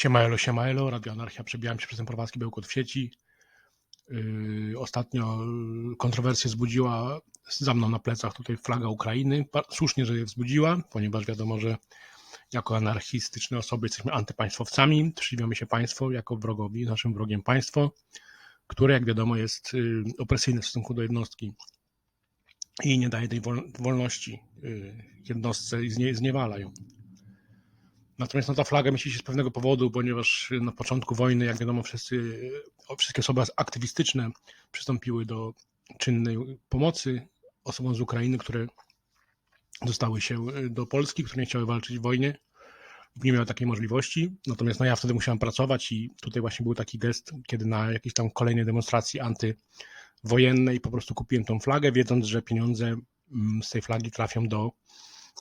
Siemaelo, siemaelo, Radio Anarchia, przebijałem się przez ten prowadzki bełkot w sieci. Yy, ostatnio yy, kontrowersję wzbudziła za mną na plecach tutaj flaga Ukrainy. Słusznie, że je wzbudziła, ponieważ wiadomo, że jako anarchistyczne osoby jesteśmy antypaństwowcami, przeciwiamy się państwu jako wrogowi, naszym wrogiem państwo, które jak wiadomo jest yy, opresyjne w stosunku do jednostki i nie daje tej wol- wolności yy, jednostce i znie- zniewala ją. Natomiast no, ta flaga mieści się z pewnego powodu, ponieważ na początku wojny, jak wiadomo, wszyscy, wszystkie osoby aktywistyczne przystąpiły do czynnej pomocy osobom z Ukrainy, które dostały się do Polski, które nie chciały walczyć w wojnie, nie miały takiej możliwości. Natomiast no, ja wtedy musiałem pracować i tutaj właśnie był taki gest, kiedy na jakiejś tam kolejnej demonstracji antywojennej po prostu kupiłem tą flagę, wiedząc, że pieniądze mm, z tej flagi trafią do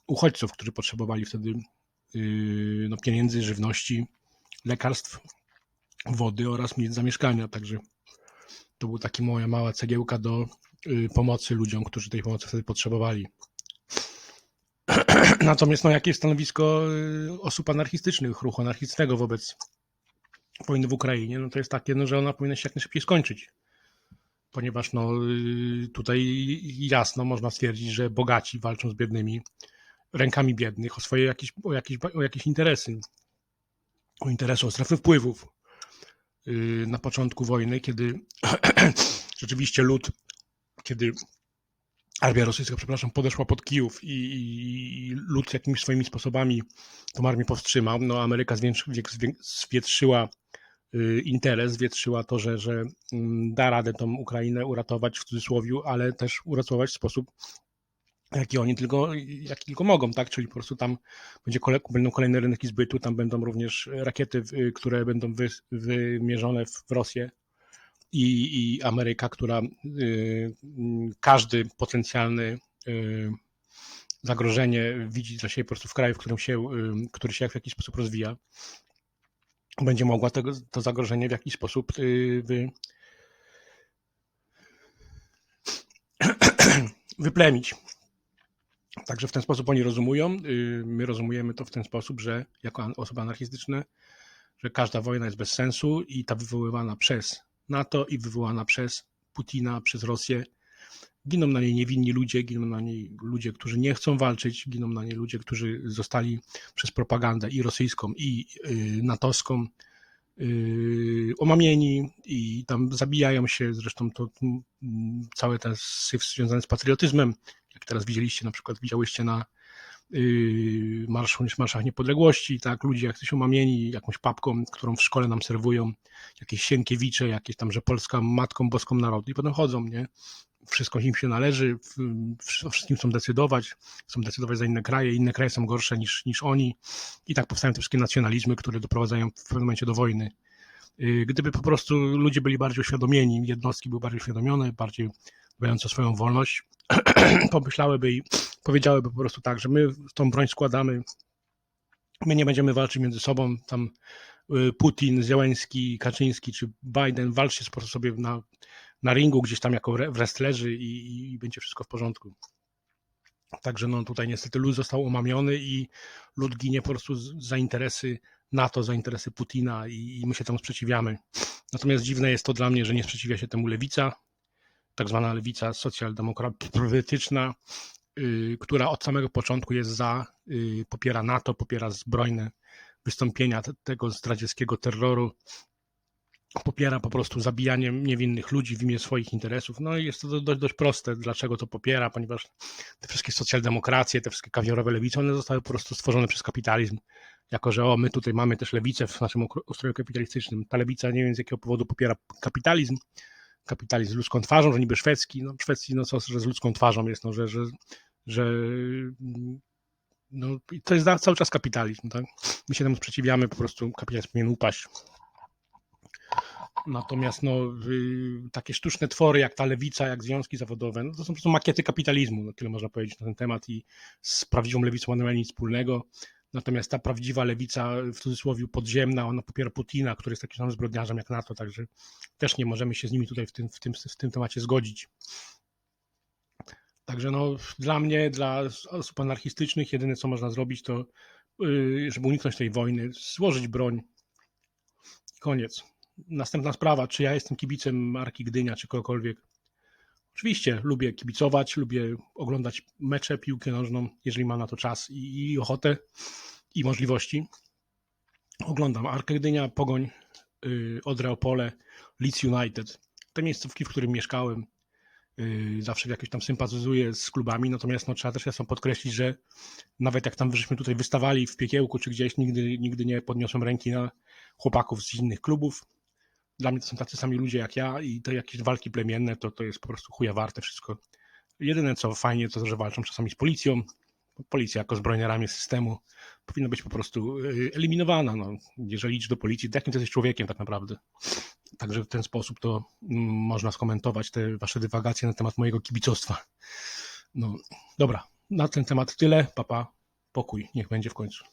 uchodźców, którzy potrzebowali wtedy no, pieniędzy, żywności, lekarstw, wody oraz miejsc zamieszkania. Także to była taka moja mała cegiełka do yy, pomocy ludziom, którzy tej pomocy wtedy potrzebowali. Natomiast no, jakie jest stanowisko yy, osób anarchistycznych, ruchu anarchistycznego wobec wojny w Ukrainie? No to jest takie, no, że ona powinna się jak najszybciej skończyć. Ponieważ no, yy, tutaj jasno można stwierdzić, że bogaci walczą z biednymi, rękami biednych o swoje jakieś, o jakieś, o jakieś interesy, o interesy, o strefy wpływów. Yy, Na początku wojny, kiedy rzeczywiście lud, kiedy armia rosyjska, przepraszam, podeszła pod Kijów i, i lud jakimiś swoimi sposobami tą armię powstrzymał, no Ameryka zwietrzyła yy, interes, zwietrzyła to, że, że mm, da radę tą Ukrainę uratować w cudzysłowie, ale też uratować w sposób jaki oni tylko, jak tylko mogą, tak? Czyli po prostu tam będzie kole, będą kolejne rynki zbytu, tam będą również rakiety, y, które będą wy, wymierzone w Rosję i, i Ameryka, która y, każdy potencjalny y, zagrożenie widzi dla siebie po prostu w kraju, w którym się, y, który się w jakiś sposób rozwija, będzie mogła tego, to zagrożenie w jakiś sposób y, wy, wyplemić. Także w ten sposób oni rozumują. y, My rozumujemy to w ten sposób, że jako osoby anarchistyczne, że każda wojna jest bez sensu i ta wywoływana przez NATO i wywołana przez Putina, przez Rosję. Giną na niej niewinni ludzie, giną na niej ludzie, którzy nie chcą walczyć, giną na niej ludzie, którzy zostali przez propagandę i rosyjską, i y, natowską y, omamieni i tam zabijają się. Zresztą to mm, cały ten syf związany z patriotyzmem, jak teraz widzieliście, na przykład widziałyście na yy, marszach niepodległości, tak, ludzie jak się omamieni jakąś papką, którą w szkole nam serwują, jakieś Sienkiewicze, jakieś tam, że Polska matką boską narodu i potem chodzą, nie? Wszystko im się należy, o wszystkim chcą decydować, chcą decydować za inne kraje, inne kraje są gorsze niż, niż oni i tak powstają te wszystkie nacjonalizmy, które doprowadzają w pewnym momencie do wojny. Yy, Gdyby po prostu ludzie byli bardziej uświadomieni, jednostki były bardziej uświadomione, bardziej dbające o swoją wolność, pomyślałyby i powiedziałyby po prostu tak, że my tą broń składamy, my nie będziemy walczyć między sobą, tam y, Putin, Zełenski, Kaczyński czy Biden, walczcie po prostu sobie na, na ringu gdzieś tam jako re- wrestlerzy i, i będzie wszystko w porządku. Także no tutaj niestety lud został omamiony i lud ginie po prostu za interesy NATO, za interesy Putina i, i my się temu sprzeciwiamy. Natomiast dziwne jest to dla mnie, że nie sprzeciwia się temu lewica, tak zwana lewica socjaldemokratyczna, y, która od samego początku jest za, y, popiera NATO, popiera zbrojne wystąpienia te- tego zdradzieckiego terroru, popiera po prostu zabijanie niewinnych ludzi w imię swoich interesów. No i jest to do- dość, dość proste, dlaczego to popiera, ponieważ te wszystkie socjaldemokracje, te wszystkie kawiorowe lewice, one zostały po prostu stworzone przez kapitalizm. Jako, że o, my tutaj mamy też lewicę w naszym ustroju kapitalistycznym. Ta lewica nie wiem z jakiego powodu popiera kapitalizm, kapitalizm z ludzką twarzą, że niby szwedzki, no szwedzki, no co, że z ludzką twarzą jest, no, że, że, że no, i to jest cały czas kapitalizm, tak? My się temu sprzeciwiamy, po prostu kapitalizm powinien upaść. Natomiast no, takie sztuczne twory jak ta lewica, jak związki zawodowe, no to są po prostu makiety kapitalizmu, no, tyle można powiedzieć na ten temat i z prawdziwą lewicą one mają nic wspólnego. Natomiast ta prawdziwa lewica, w cudzysłowie podziemna, ona popiera Putina, który jest takim samym zbrodniarzem jak NATO, także też nie możemy się z nimi tutaj w tym, w tym, w tym temacie zgodzić. Także no, dla mnie, dla osób anarchistycznych, jedyne co można zrobić, to yy, żeby uniknąć tej wojny, złożyć broń, Koniec. Następna sprawa, czy ja jestem kibicem marki Gdynia, czy kogokolwiek. Oczywiście lubię kibicować, lubię oglądać mecze, piłkę nożną, jeżeli mam na to czas i, i ochotę i możliwości. Oglądam Arkę Gdynia, Pogoń, yy, Odra Opole, Leeds United. Te miejscówki, w którym mieszkałem, yy, zawsze jakoś tam sympatyzuję z klubami, natomiast no, trzeba też jasno podkreślić, że nawet jak tam żeśmy tutaj wystawali w piekiełku czy gdzieś, nigdy, nigdy nie podniosłem ręki na chłopaków z innych klubów. Dla mnie to są tacy sami ludzie jak ja i te jakieś walki plemienne to, to jest po prostu chuja warte wszystko. Jedyne co fajnie to, że walczą czasami z policją. Policja jako zbrojna ramię systemu powinna być po prostu yy, eliminowana. No. Jeżeli idziesz do policji, to jakim ty jesteś człowiekiem tak naprawdę? Także w ten sposób to mm, można skomentować te wasze dywagacje na temat mojego kibicostwa. No dobra, na ten temat tyle. Papa, pokój, niech będzie w końcu.